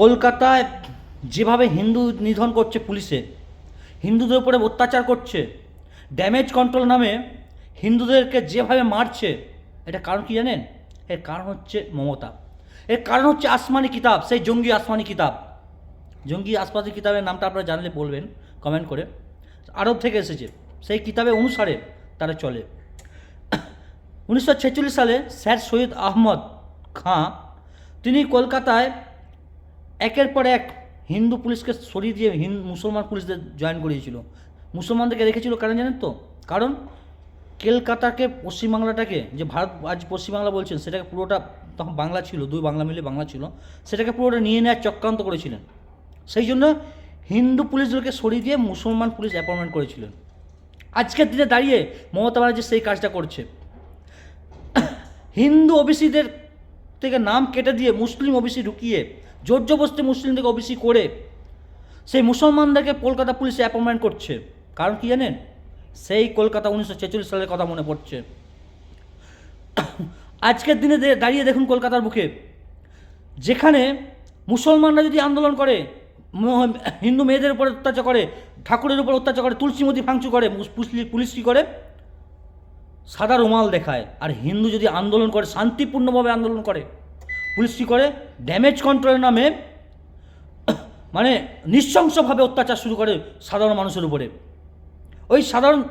কলকাতায় যেভাবে হিন্দু নিধন করছে পুলিশে, হিন্দুদের উপরে অত্যাচার করছে ড্যামেজ কন্ট্রোল নামে হিন্দুদেরকে যেভাবে মারছে, এটা কারণ কি জানেন? এর কারণ হচ্ছে মমতা। এর কারণ হচ্ছে আসমানি কিতাব, সেই জঙ্গি আসমানি কিতাব। জঙ্গি আসমানি কিতাবের নামটা আপনারা জানলে বলবেন কমেন্ট করে। আরব থেকে এসেছে, সেই কিতাবে অনুসারে তারা চলে। উনিশশো ছেচল্লিশ সালে স্যার সৈয়দ আহমদ খাঁ তিনি কলকাতায় একের পর এক হিন্দু পুলিশকে সরিয়ে দিয়ে হিন্দু মুসলমান পুলিশদের জয়েন করিয়েছিল। মুসলমানদেরকে রেখেছিল কারণ জানেন তো? কারণ কলকাতাকে পশ্চিমবাংলাটাকে, যে ভারত, আজ পশ্চিমবাংলা বলছেন, সেটাকে পুরোটা তখন বাংলা ছিল, দুই বাংলা মিলে বাংলা ছিল, সেটাকে পুরোটা নিয়ে নেওয়ার চক্রান্ত করেছিলেন। সেই জন্য হিন্দু পুলিশদেরকে সরিয়ে দিয়ে মুসলমান পুলিশ অ্যাপয়েন্টমেন্ট করেছিলেন। আজকের দিনে দাঁড়িয়ে মমতা ব্যানার্জি সেই কাজটা করছে। হিন্দু ওবিসিদের থেকে নাম কেটে দিয়ে মুসলিম ওবিসি ঢুকিয়ে জোর জবস্তি মুসলিমদেরকে ওবিসি করে সেই মুসলমানদেরকে কলকাতা পুলিশে অ্যাপয়েন্টমেন্ট করছে। কারণ কি জানেন? সেই কলকাতা উনিশশো ছেচল্লিশ সালের কথা মনে পড়ছে। আজকের দিনে দাঁড়িয়ে দেখুন কলকাতার বুকে। যেখানে মুসলমানরা যদি আন্দোলন করে হিন্দু মেয়েদের উপর অত্যাচার করে, ঠাকুরের উপর অত্যাচার করে, তুলসীমতি ভাঙচু করে, মুস- পুলিশ- পুলিশ কী করে? সাদা রুমাল দেখায় আর হিন্দু যদি আন্দোলন করে, শান্তিপূর্ণভাবে আন্দোলন করে, পুলিশ কী করে? ড্যামেজ কন্ট্রোলের নামে মানে নৃশংসভাবে অত্যাচার শুরু করে সাধারণ মানুষের উপরে। ওই সাধারণ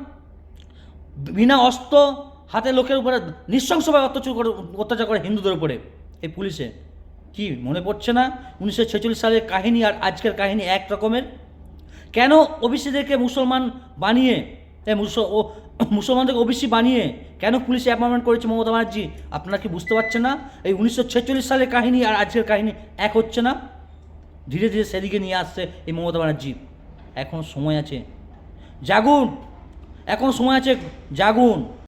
বিনা অস্ত্র হাতে লোকের উপরে নৃশংসভাবে অত্যাচার করে অত্যাচার করে হিন্দুদের উপরে। এই পুলিশে কি মনে পড়ছে না? উনিশশো ছেচল্লিশ সালের কাহিনী আর আজকের কাহিনী এক রকমের। কেন ওবিসিদেরকে মুসলমান বানিয়ে ও মুসলমানদের ওবিসি বানিয়ে কেন পুলিশ অ্যাপয়েন্টমেন্ট করেছে মমতা ব্যানার্জি? আপনারা কি বুঝতে পারছেন না? এই উনিশশো ছেচল্লিশ সালের কাহিনী আর আজকের কাহিনী এক হচ্ছে না? ধীরে ধীরে সেদিকে নিয়ে আসছে এই মমতা ব্যানার্জি। এখন সময় আছে। জাগুন! এখন সময় আছে, জাগুন!